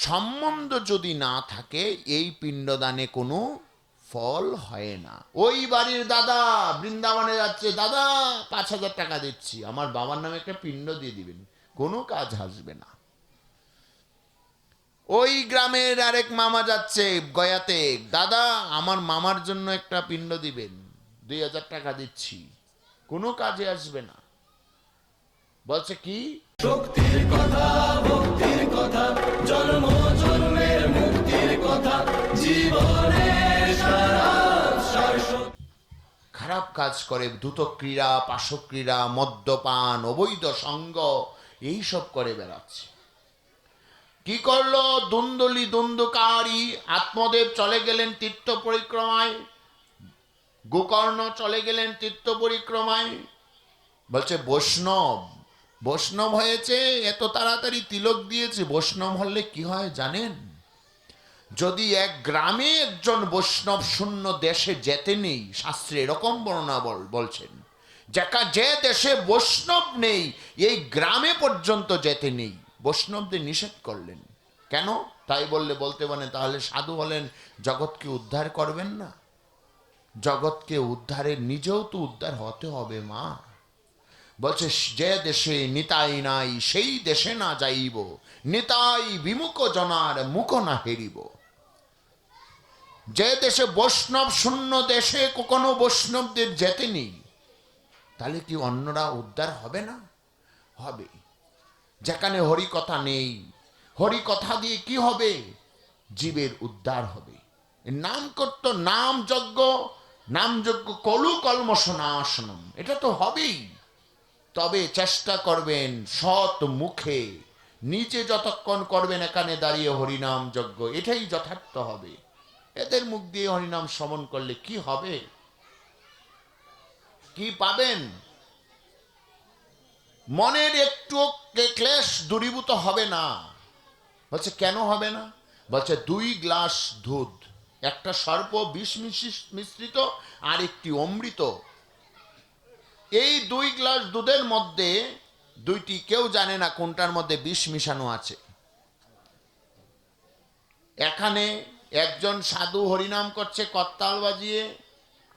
সম্বন্ধ যদি না থাকে, এই পিণ্ডদানে কোনো ফল হয় না। ওই বাড়ির দাদা, বৃন্দাবনে যাচ্ছে, দাদা, পাঁচ হাজার টাকা দিচ্ছি, আমার বাবার নামে একটা পিণ্ড দিয়ে দিবেন, কোনো কাজ আসবে না। ওই গ্রামের আরেক মামা যাচ্ছে গয়াতে, দাদা, আমার মামার জন্য একটা পিণ্ড দিবেন, দুই হাজার টাকা দিচ্ছি, কোনো কাজে আসবে না। বলছে, কি? শক্তির কথা, ভক্তির কথা, জন্ম জন্মের মুক্তির কথা জীবনের খারাপ কাজ করে দ্রুত ক্রীড়া পাশক্রীড়া মদ্যপান, অবৈধ সঙ্গ, এইসব করে বেড়াচ্ছে। কি করল? দুন্দলি দুন্দুকারী আত্মদেব চলে গেলেন তীর্থ পরিক্রমায়। গোকর্ণ চলে গেলেন তীর্থ পরিক্রমায়। বলছে, বৈষ্ণব বৈষ্ণব হয়েছে, এত তাড়াতাড়ি তিলক দিয়েছে, বৈষ্ণব হলে কি হয় জানেন? যদি এক গ্রামে একজন বৈষ্ণব শূন্য দেশে যেতে নেই, শাস্ত্রে এরকম বর্ণনা বলছেন, যাকা যে দেশে বৈষ্ণব নেই, এই গ্রামে পর্যন্ত যেতে নেই। বৈষ্ণবদের নিষেধ করলেন। কেন? তাই বললে, বলতে পারেন, তাহলে সাধু হলেন, জগৎকে উদ্ধার করবেন না। জগৎকে উদ্ধারের নিজেও তো উদ্ধার হতে হবে মা। বলছে, যে দেশে নিতাই নাই, সেই দেশে না যাইব। নিতাই বিমুখ জনার মুখ না হেরিব। যে দেশে বৈষ্ণব শূন্য দেশে কোনো বৈষ্ণবদের যেতে নেই, তাহলে কি অন্যরা উদ্ধার হবে না? হবে। যেখানে হরিকথা নেই, হরিকথা দিয়ে কি হবে? জীবের উদ্ধার হবে। নাম করতো নাম যজ্ঞ নাম যজ্ঞ কলু কলমশ নাশনম। এটা তো হবেই। তবে চেষ্টা করবেন সৎ মুখে। নিচে যতক্ষণ করবেন, এখানে দাঁড়িয়ে হরিনাম যজ্ঞ, এটাই যথার্থ হবে। এদের মুখ দিয়ে হরিনাম সমন করলে কি হবে? কি পাবেন? মনের একটু ক্লেশ দূরীভূত হবে না। বলছে, কেন হবে না? বলছে, দুই গ্লাস দুধ, একটা সর্প বিষ মিশ্রিত, আর একটি অমৃত। এই দুই গ্লাস দুধের মধ্যে দুইটি কেউ জানে না কোনটার মধ্যে বিষ মিশানো আছে। এখানে একজন সাধু হরিনাম করছে, করতাল বাজিয়ে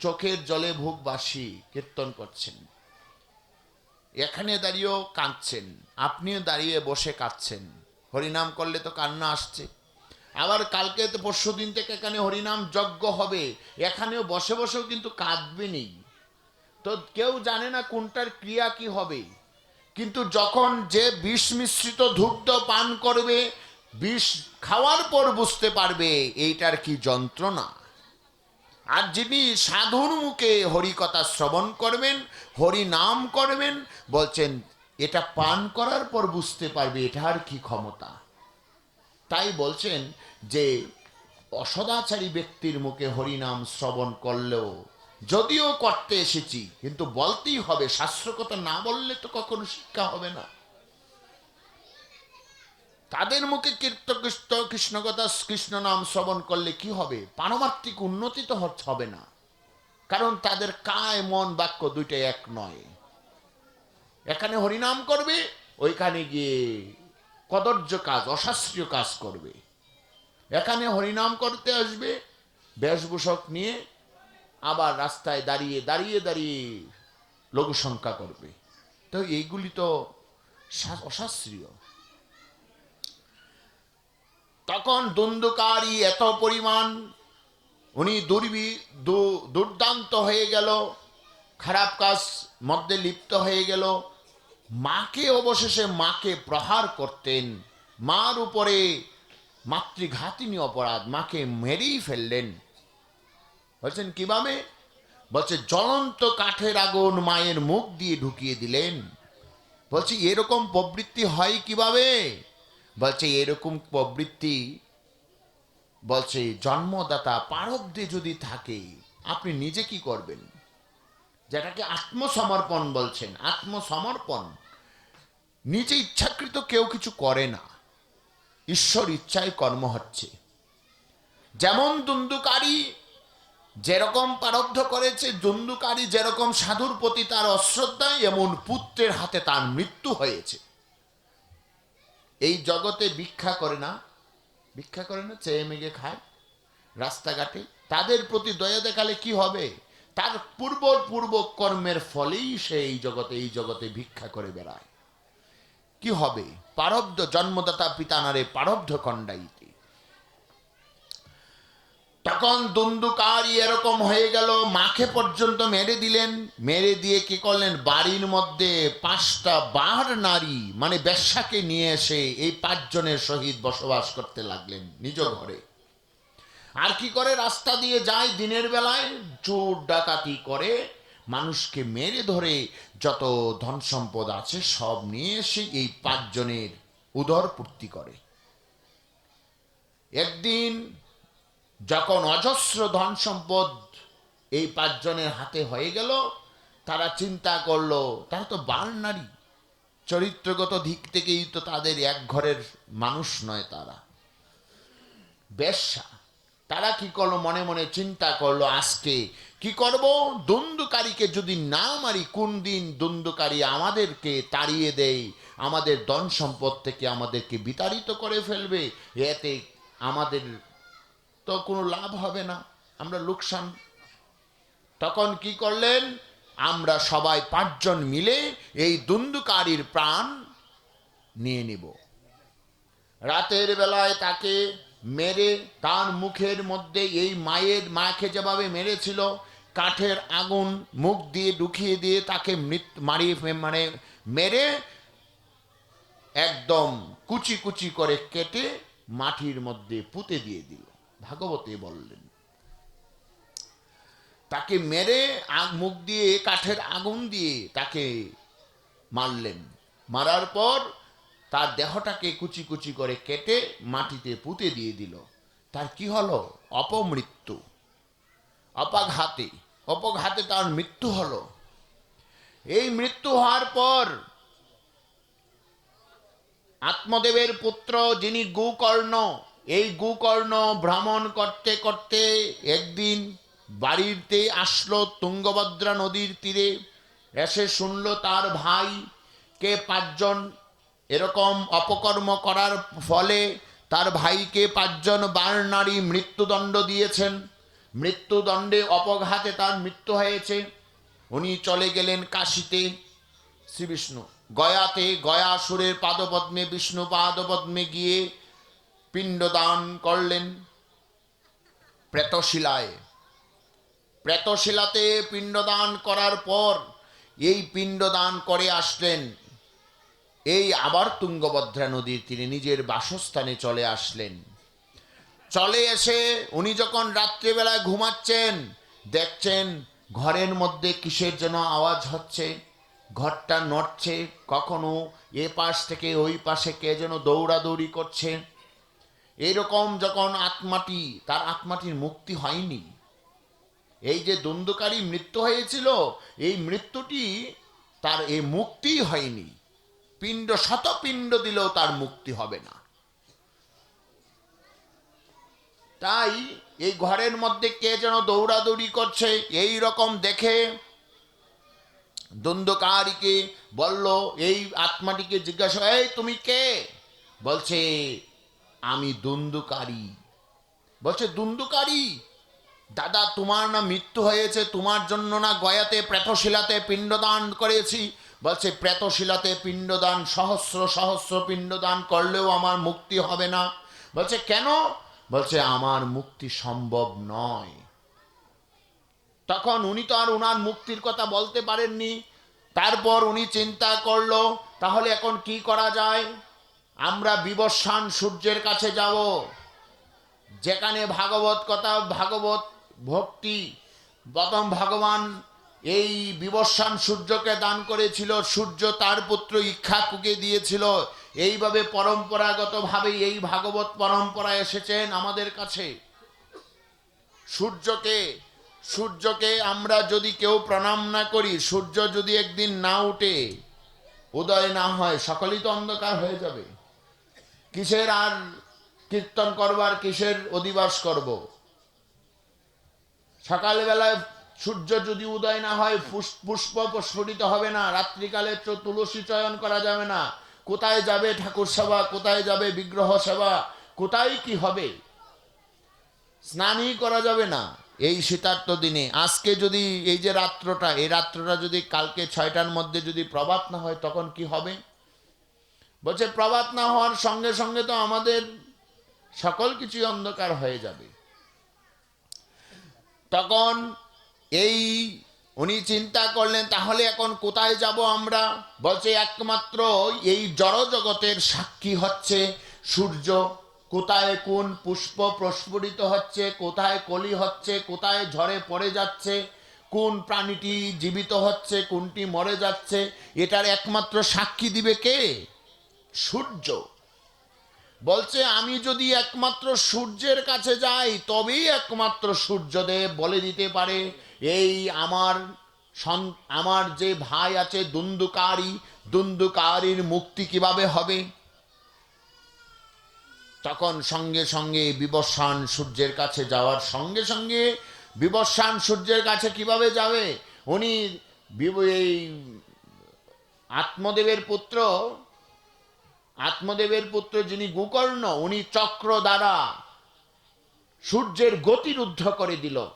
চোখের জলে ভুগ বাসি কীর্তন করছেন। এখানে দাঁড়িয়েও কাঁদছেন, আপনিও দাঁড়িয়ে বসে কাঁদছেন। হরিনাম করলে তো কান্না আসছে। আবার কালকে তো পরশু দিন থেকে এখানে হরিনাম যজ্ঞ হবে, এখানেও বসে বসেও কিন্তু কাঁদবেনই তো কেউ জানে না কোনটার ক্রিয়া কি হবে। কিন্তু যখন যে বিষ মিশ্রিত ধূপ্ত পান করবে, বিষ খাওয়ার পর বুঝতে পারবে এইটার কি যন্ত্রণা। আর যিনি সাধুর মুখে হরিকথা শ্রবণ করবেন, হরি নাম করবেন, বলছেন, এটা পান করার পর বুঝতে পারবে এটার কি ক্ষমতা। তাই বলছেন যে, অসদাচারী ব্যক্তির মুখে হরিনাম শ্রবণ করলেও যদিও করতে এসেছি, কিন্তু বলতেই হবে শাস্ত্রকত না বললে তো কখনো শিক্ষা হবে না। তাদের মুখে কীর্ত কৃষ্ণ কৃষ্ণকথা, কৃষ্ণ নাম শ্রবণ করলে কি হবে? পারমার্থিক উন্নতি তো হবে না। কারণ তাদের কায়, মন, বাক্য দুইটাই এক নয়। এখানে হরিনাম করবে, ওইখানে গিয়ে কদর্য কাজ, অশাস্ত্রীয় কাজ করবে। এখানে হরিনাম করতে আসবে, বেশভূষক নিয়ে আবার রাস্তায় দাঁড়িয়ে দাঁড়িয়ে দাঁড়িয়ে লঘু সংখ্যা করবে। তো এইগুলি তো অশাস্ত্রীয়। তখন দ্বন্দ্বকারী এত পরিমাণ, উনি দুর্বি দুর্দান্ত হয়ে গেল, খারাপ কাজ মধ্যে লিপ্ত হয়ে গেল। মাকে অবশেষে মাকে প্রহার করতেন। মার উপরে মাতৃঘাতিনী অপরাধ, মাকে মেরেই ফেললেন। বলছেন কীভাবে বলছে, জ্বলন্ত কাঠের আগুন মায়ের মুখ দিয়ে ঢুকিয়ে দিলেন। বলছি, এরকম প্রবৃত্তি হয় কীভাবে বলছে, এরকম প্রবৃত্তি, বলছে, জন্মদাতা পারব্ধে যদি থাকে, আপনি নিজে কি করবেন? যেটাকে আত্মসমর্পণ বলছেন, আত্মসমর্পণ। নিজে ইচ্ছাকৃত কেউ কিছু করে না। ঈশ্বর ইচ্ছায় কর্ম হচ্ছে। যেমন দুন্দুকারী যেরকম প্রারব্ধ করেছে দুন্দুকারী যেরকম সাধুর প্রতি তার অশ্রদ্ধায় এমন পুত্রের হাতে তার মৃত্যু হয়েছে। এই জগতে ভিক্ষা করে না। ভিক্ষা করে না, চেয়ে মেগে খায়। রাস্তাঘাটে তাদের প্রতি দয়া দেখালে কি হবে? তার পূর্ব পূর্ব কর্মের ফলেই সে এই জগতে এই জগতে ভিক্ষা করে বেড়ায়। কি হবে? পারব্ধ জন্মদাতা পিতানারে পারব্ধ খণ্ডাইতে তখন দুন্দুকারী এরকম হয়ে গেল মাকে পর্যন্ত মেরে দিলেন। মেরে দিয়ে কি করলেন? বাড়ির মধ্যে পাঁচটা বার নারী মানে বেশ্যাকে নিয়ে এসে এই পাঁচজনের সহিত বসবাস করতে লাগলেন নিজ ঘরে। আর কি করে রাস্তা দিয়ে যায় দিনের বেলায়? চোর ডাকাতি করে, মানুষকে মেরে ধরে, যত ধন সম্পদ আছে সব নিয়ে এসে এই পাঁচজনের উদর পূর্তি করে। একদিন যখন অজস্র ধন সম্পদ এই পাঁচজনের হাতে হয়ে গেল, তারা চিন্তা করল, তারা তো বাল নারী। চরিত্রগত দিক থেকেই তো তাদের এক ঘরের মানুষ নয় তারা। বেশ্যা, তারা কি করল? মনে মনে চিন্তা করল, আজকে কি করব? দ্বন্দ্বকারীকে যদি না মারি, কোন দিন দ্বন্দ্বকারী আমাদেরকে তাড়িয়ে দেয়? আমাদের ধন সম্পদ থেকে আমাদেরকে বিতাড়িত করে ফেলবে। এতে আমাদের তো কোনো লাভ হবে না, আমরা লোকসান। তখন কি করলেন? আমরা সবাই পাঁচজন মিলে এই দুন্দুকারীর প্রাণ নিয়ে নিব। রাতের বেলায় তাকে মেরে তার মুখের মধ্যে এই মায়ের মাকে যেভাবে মেরেছিল, কাঠের আগুন, মুখ দিয়ে ঢুকিয়ে দিয়ে তাকে মৃত মারিয়ে মানে মেরে একদম কুচি কুচি করে কেটে মাটির মধ্যে পুঁতে দিয়ে দিল। ভাগবতে বললেন, তাকে মেরে মুখ দিয়ে, কাঠের আগুন দিয়ে তাকে মারলেন। মারার পর তার দেহটাকে কুচি কুচি করে কেটে মাটিতে পুঁতে দিয়ে দিল। তার কি হলো? অপমৃত্যু। অপাঘাতে। অপঘাতে তার মৃত্যু হলো। এই মৃত্যু হওয়ার পর আত্মদেবের পুত্র যিনি গোকর্ণ এই গোকর্ণ ভ্রমণ করতে করতে একদিন বাড়িতে আসলো তুঙ্গভদ্রা নদীর তীরে। এসে শুনল তার ভাই কে পাঁচজন এরকম অপকর্ম করার ফলে তার ভাইকে পাঁচজন বার নারী মৃত্যুদণ্ড দিয়েছেন। মৃত্যুদণ্ডে অপঘাতে তার মৃত্যু হয়েছে। উনি চলে গেলেন কাশিতে। শ্রী বিষ্ণু। গয়াতে গয়াসুরের পাদপদ্মে, বিষ্ণু পাদপদ্মে গিয়ে পিণ্ডদান করলেন প্রেতশিলায়। প্রেতশিলাতে পিণ্ডদান করার পর এই পিণ্ডদান করে আসলেন। এই আবার তুঙ্গভদ্রা নদীর তীরে নিজের বাসস্থানে চলে আসলেন। চলে এসে উনি যখন রাত্রিবেলায় ঘুমাচ্ছেন, দেখছেন ঘরের মধ্যে কিসের যেন আওয়াজ হচ্ছে, ঘরটা নড়ছে, কখনো এ পাশ থেকে ওই পাশে কে যেন দৌড়াদৌড়ি করছে এইরকম যখন আত্মাটি, তার আত্মাটির মুক্তি হয়নি, এই যে দ্বন্দ্বকারী মৃত্যু হয়েছিল, এই মৃত্যুটি তার এই মুক্তি হয়নি। পিণ্ড শত পিণ্ড দিলেও তার মুক্তি হবে না। তাই এই ঘরের মধ্যে কে যেন দৌড়াদৌড়ি করছে, এই রকম দেখে দ্বন্দ্বকারীকে বলল, এই আত্মাটিকে জিজ্ঞাসা, এই তুমি কে? বলছে আমি দ্বন্দ্বকারী। বলছে, দ্বন্দ্বকারী? দাদা, তোমার না মৃত্যু হয়েছে, তোমার জন্য না গয়াতে প্রেতশিলাতে পিণ্ডদান করেছি। বলছে, প্রেতশিলাতে পিণ্ডদান, সহস্র সহস্র পিণ্ডদান করলেও আমার মুক্তি হবে না। বলছে, কেন? বলছে, আমার মুক্তি সম্ভব নয়। তখন উনি তো আর ওনার মুক্তির কথা বলতে পারেননি। তারপর উনি চিন্তা করল, তাহলে এখন কি করা যায়? আমরা বিবস্বান সূর্যের কাছে যাব। যেখানে ভাগবত কথা, ভাগবত ভক্তি প্রথম ভগবান এই বিবস্বান সূর্যকে দান করেছিল। সূর্য তার পুত্র ইক্ষাকুকে দিয়েছিল। এইভাবে পরম্পরাগতভাবে এই ভাগবত পরম্পরা এসেছেন আমাদের কাছে। সূর্যকে সূর্যকে আমরা যদি কেউ প্রণাম না করি, সূর্য যদি একদিন না উঠে, উদয় না হয়, সকলেই তো অন্ধকার হয়ে যাবে। কিসের আর কীর্তন করবার কিসের অধিবাস করব? সকালবেলায় সূর্য যদি উদয় না হয়, পুষ- পুষ্প প্রস্ফুটিত হবে না। রাত্রিকালে তুলসী চয়ন করা যাবে না। কোথায় যাবে ঠাকুর সেবা? কোথায় যাবে বিগ্রহ সেবা? কোথায় কি হবে? স্নানই করা যাবে না এই শীতার্থ দিনে। আজকে যদি এই যে রাত্রটা, এই রাত্রটা যদি কালকে ছয়টার মধ্যে যদি প্রভাত না হয়, তখন কি হবে? বলছে, প্রভাত না হওয়ার সঙ্গে সঙ্গে তো আমাদের সকল কিছুই অন্ধকার হয়ে যাবে। তখন এই উনি চিন্তা করলেন, তাহলে এখন কোথায় যাব আমরা? বলছে, একমাত্র এই জড় জগতের সাক্ষী হচ্ছে সূর্য। কোথায় কোন পুষ্প প্রস্ফুটিত হচ্ছে, কোথায় কলি হচ্ছে, কোথায় ঝড়ে পড়ে যাচ্ছে, কোন প্রাণীটি জীবিত হচ্ছে, কোনটি মরে যাচ্ছে, এটার একমাত্র সাক্ষী দিবে কে? সূর্য। বলছে, আমি যদি একমাত্র সূর্যের কাছে যাই, তবেই একমাত্র সূর্যদেব বলে দিতে পারে, এই আমার আমার যে ভাই আছে দুন্দুকারী, দুন্দুকারীর মুক্তি কীভাবে হবে? তখন সঙ্গে সঙ্গে বিবস্বান সূর্যের কাছে যাওয়ার সঙ্গে সঙ্গে বিবস্বান সূর্যের কাছে কীভাবে যাবে? উনি এই আত্মদেবের পুত্র আত্মদেবের পুত্র যিনি গোকর্ণ, উনি চক্র দ্বারা সূর্যের গতিরুদ্ধ করে দিল।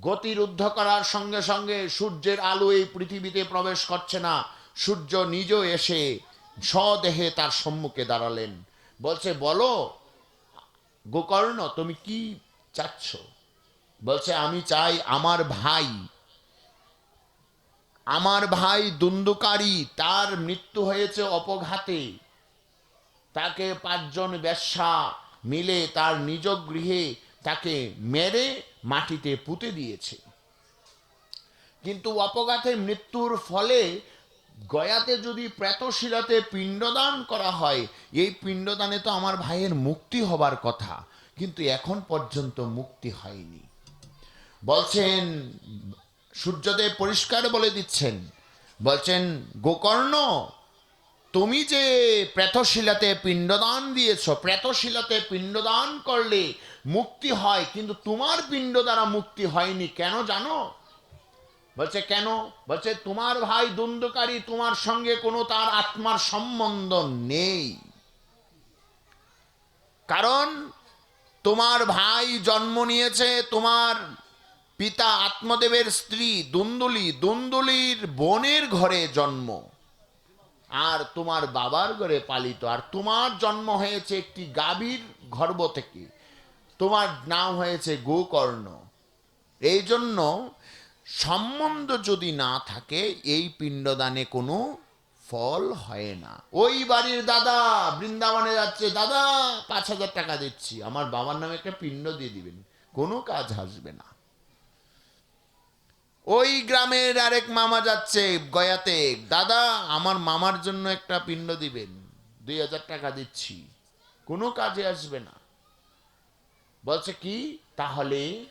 গতিরুদ্ধ করার সঙ্গে সঙ্গে সূর্যের আলো এই পৃথিবীতে প্রবেশ করছে না। সূর্য নিজ এসে স্বদেহে তার সম্মুখে দাঁড়ালেন। বলছে, বলো, গোকর্ণ, তুমি কি চাচ্ছ? বলছে, আমি চাই আমার ভাই। আমার ভাই দুন্দুকারী, তার মৃত্যু হয়েছে অপঘাতে। তাকে পাঁচজন বেশ্যা মিলে তার নিজ গৃহে তাকে মেরে মাটিতে পুঁতে দিয়েছে। কিন্তু অপঘাতে মৃত্যুর ফলে গয়াতে যদি প্রেতশিলাতে পিণ্ডদান করা হয়, এই পিণ্ডদানে তো আমার ভাইয়ের মুক্তি হবার কথা, কিন্তু এখন পর্যন্ত মুক্তি হয়নি। বলছেন, সূর্যদেব পরিষ্কার বলে দিচ্ছেন, বলছেন, গোকর্ণ তুমি যে প্রেতশিলাতে পিণ্ডদান দিয়েছ, প্রেতশিলাতে পিণ্ডদান করলে মুক্তি হয়, কিন্তু তোমার পিণ্ড দ্বারা মুক্তি হয়নি, কেন জানো? বলছে, কেন? বলছে, তোমার ভাই দ্বন্দ্বকারী তোমার সঙ্গে কোনো তার আত্মার সম্বন্ধ নেই। কারণ তোমার ভাই জন্ম নিয়েছে তোমার পিতা আত্মদেবের স্ত্রী দুন্দুলি। দুন্দুলির বোনের ঘরে জন্ম। আর তোমার বাবার ঘরে পালিত, আর তোমার জন্ম হয়েছে একটি গাভীর গর্ভ থেকে। তোমার নাম হয়েছে গোকর্ণ। এই জন্য সম্বন্ধ যদি না থাকে, এই পিণ্ডদানে কোনো ফল হয় না। ওই বাড়ির দাদা বৃন্দাবনে যাচ্ছে, দাদা, পাঁচ হাজার টাকা দিচ্ছি। আমার বাবার নামে একটা পিণ্ড দিয়ে দিবেন। কোনো কাজ আসবে না। ওই গ্রামের আরেক মামা যাচ্ছে গয়াতে। দাদা, আমার মামার জন্য একটা পিণ্ড দিবেন। দুই হাজার টাকা দিচ্ছি। কোনো কাজে আসবে না। বলছে, কি? তাহলে?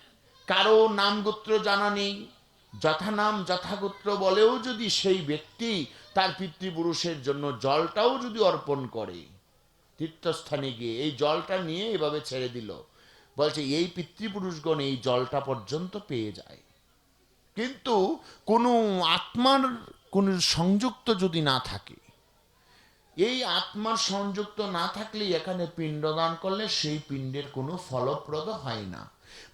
কারও নাম গোত্র জানা নেই। যথা যথানাম যথাগোত্র বলেও যদি সেই ব্যক্তি তার পিতৃপুরুষের জন্য জলটাও যদি অর্পণ করে। তীর্থস্থানে গিয়ে এই জলটা নিয়ে এভাবে ছেড়ে দিল। বলছে, এই পিতৃপুরুষগণ এই জলটা পর্যন্ত পেয়ে যায়। কিন্তু কোনো আত্মার, কোনো সংযুক্ত যদি না থাকে, এই আত্মার সংযুক্ত না থাকলে এখানে পিণ্ডদান করলে সেই পিণ্ডের কোনো ফলপ্রদ হয় না।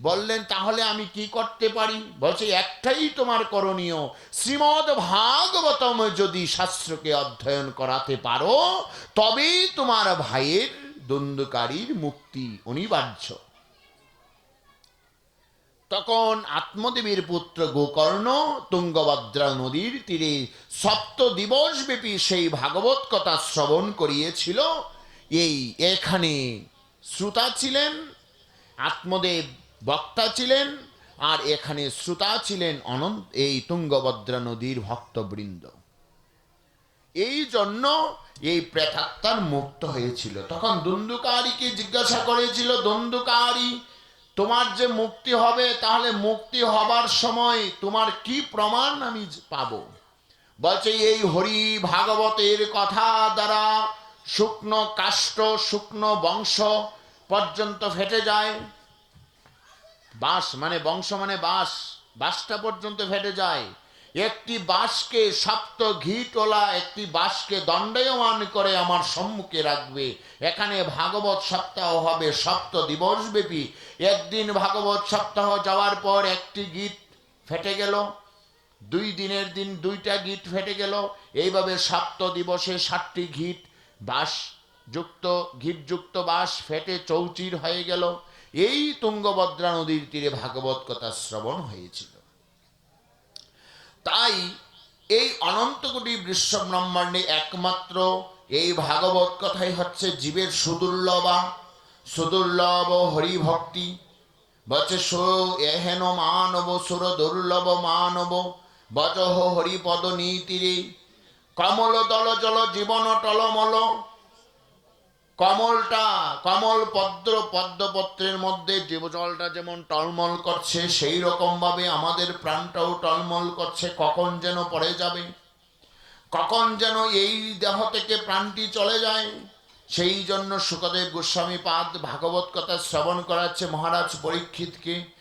বললেন, তাহলে আমি কি করতে পারি? বলছে, একটাই তোমার করণীয়। শ্রীমদ ভাগবতম যদি শাস্ত্রকে অধ্যয়ন করাতে পারো, তবেই তোমার ভাইয়ের দ্বন্দ্বকারীর মুক্তি অনিবার্য। তখন আত্মদেবীর পুত্র গোকর্ণ তুঙ্গভদ্রা নদীর তীরে সপ্ত দিবস ব্যাপী সেই ভাগবত কথা শ্রবণ করিয়েছিল। এই এখানে শ্রোতা ছিলেন, আত্মদেব বক্তা ছিলেন, আর এখানে শ্রোতা ছিলেন অনন্ত, এই তুঙ্গভদ্রা নদীর ভক্তবৃন্দ। এই জন্য এই প্রেতাত্মার মুক্ত হয়েছিল। তখন দ্বন্দ্বকারীকে জিজ্ঞাসা করেছিল দ্বন্দ্বকারী তোমার যে মুক্তি হবে, তাহলে মুক্তি হবার সময় তোমার কি প্রমাণ আমি পাব? বলছে, এই হরি ভাগবতের কথা দ্বারা শুকনো কাষ্ট শুকনো বংশ পর্যন্ত ফেটে যায়। বাস মানে বংশ মানে বাস বাসটা পর্যন্ত ফেটে যায়। একটি বাঁশকে সপ্ত ঘি তোলা একটি বাঁশকে দণ্ডায়মান করে আমার সম্মুখে রাখবে। এখানে ভাগবত সপ্তাহ হবে সপ্ত দিবস ব্যাপী একদিন ভাগবত সপ্তাহ যাওয়ার পর একটি গীত ফেটে গেল, দুই দিনের দিন দুইটা গীত ফেটে গেল। এইভাবে সপ্ত দিবসে ষাটটি ঘিট বাস যুক্ত ঘিটযুক্ত বাস ফেটে চৌচির হয়ে গেল। এই তুঙ্গভদ্রা নদীর তীরে ভাগবত কথা শ্রবণ হয়েছিল। তাই এই অনন্তকোটি বিশ্ব ব্রহ্মাণ্ডে একমাত্র এই ভাগবত কথাই হচ্ছে জীবের সুদুর্লভা, সুদুর্লভ হরিভক্তি। বচে সো এহেন মানব সুর দুর্লভ মানব বজহ হরিপদ নীতিরে। কমল দল জল জীবন টলমল কমলটা, কমল পদ্ম, পদ্মপত্রের মধ্যে জীবজলটা যেমন টলমল করছে, সেই রকম ভাবে আমাদের প্রাণটাও টলমল করছে। কখন যেন পড়ে যাবে, কখন যেন এই দেহ থেকে প্রাণটি চলে যায়। সেই জন্য সুখদেব গোস্বামী পাদ ভাগবত কথা শ্রবণ করাচ্ছে মহারাজ পরীক্ষিতকে।